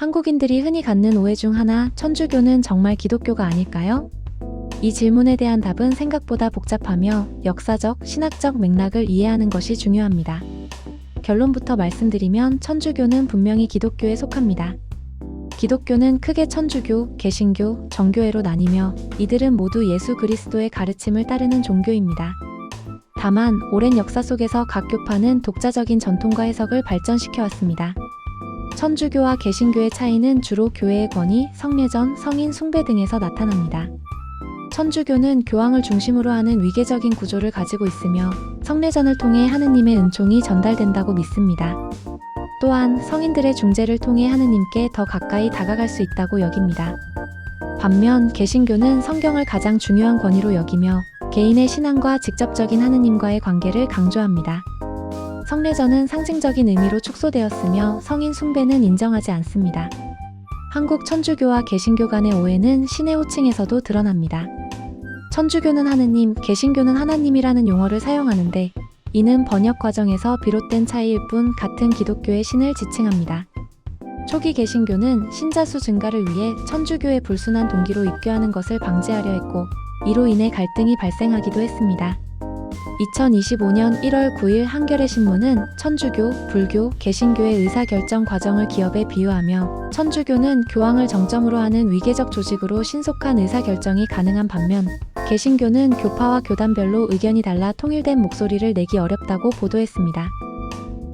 한국인들이 흔히 갖는 오해 중 하나, 천주교는 정말 기독교가 아닐까요? 이 질문에 대한 답은 생각보다 복잡하며 역사적, 신학적 맥락을 이해하는 것이 중요합니다. 결론부터 말씀드리면 천주교는 분명히 기독교에 속합니다. 기독교는 크게 천주교, 개신교, 정교회로 나뉘며 이들은 모두 예수 그리스도의 가르침을 따르는 종교입니다. 다만 오랜 역사 속에서 각 교파는 독자적인 전통과 해석을 발전시켜 왔습니다. 천주교와 개신교의 차이는 주로 교회의 권위, 성례전, 성인 숭배 등에서 나타납니다. 천주교는 교황을 중심으로 하는 위계적인 구조를 가지고 있으며 성례전을 통해 하느님의 은총이 전달된다고 믿습니다. 또한 성인들의 중재를 통해 하느님께 더 가까이 다가갈 수 있다고 여깁니다. 반면 개신교는 성경을 가장 중요한 권위로 여기며 개인의 신앙과 직접적인 하느님과의 관계를 강조합니다. 성례전은 상징적인 의미로 축소되었으며 성인 숭배는 인정하지 않습니다. 한국 천주교와 개신교 간의 오해는 신의 호칭에서도 드러납니다. 천주교는 하느님, 개신교는 하나님이라는 용어를 사용하는데 이는 번역 과정에서 비롯된 차이일 뿐 같은 기독교의 신을 지칭합니다. 초기 개신교는 신자 수 증가를 위해 천주교의 불순한 동기로 입교하는 것을 방지하려 했고 이로 인해 갈등이 발생하기도 했습니다. 2025년 1월 9일 한겨레 신문은 천주교, 불교, 개신교의 의사결정 과정을 기업에 비유하며 천주교는 교황을 정점으로 하는 위계적 조직으로 신속한 의사결정이 가능한 반면 개신교는 교파와 교단별로 의견이 달라 통일된 목소리를 내기 어렵다고 보도했습니다.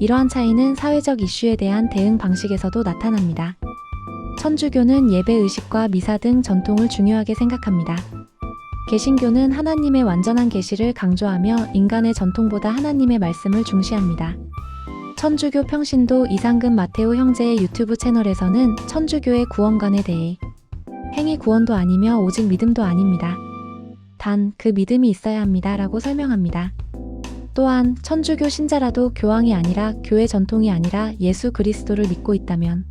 이러한 차이는 사회적 이슈에 대한 대응 방식에서도 나타납니다. 천주교는 예배 의식과 미사 등 전통을 중요하게 생각합니다. 개신교는 하나님의 완전한 계시를 강조하며 인간의 전통보다 하나님의 말씀을 중시합니다. 천주교 평신도 이상근 마테오 형제의 유튜브 채널에서는 천주교의 구원관에 대해 행위 구원도 아니며 오직 믿음도 아닙니다. 단 그 믿음이 있어야 합니다. 라고 설명합니다. 또한 천주교 신자라도 교황이 아니라 교회 전통이 아니라 예수 그리스도를 믿고 있다면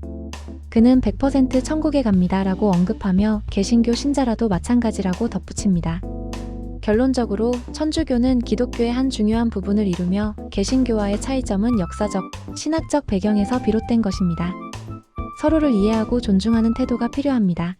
그는 100% 천국에 갑니다. 라고 언급하며 개신교 신자라도 마찬가지라고 덧붙입니다. 결론적으로 천주교는 기독교의 한 중요한 부분을 이루며 개신교와의 차이점은 역사적, 신학적 배경에서 비롯된 것입니다. 서로를 이해하고 존중하는 태도가 필요합니다.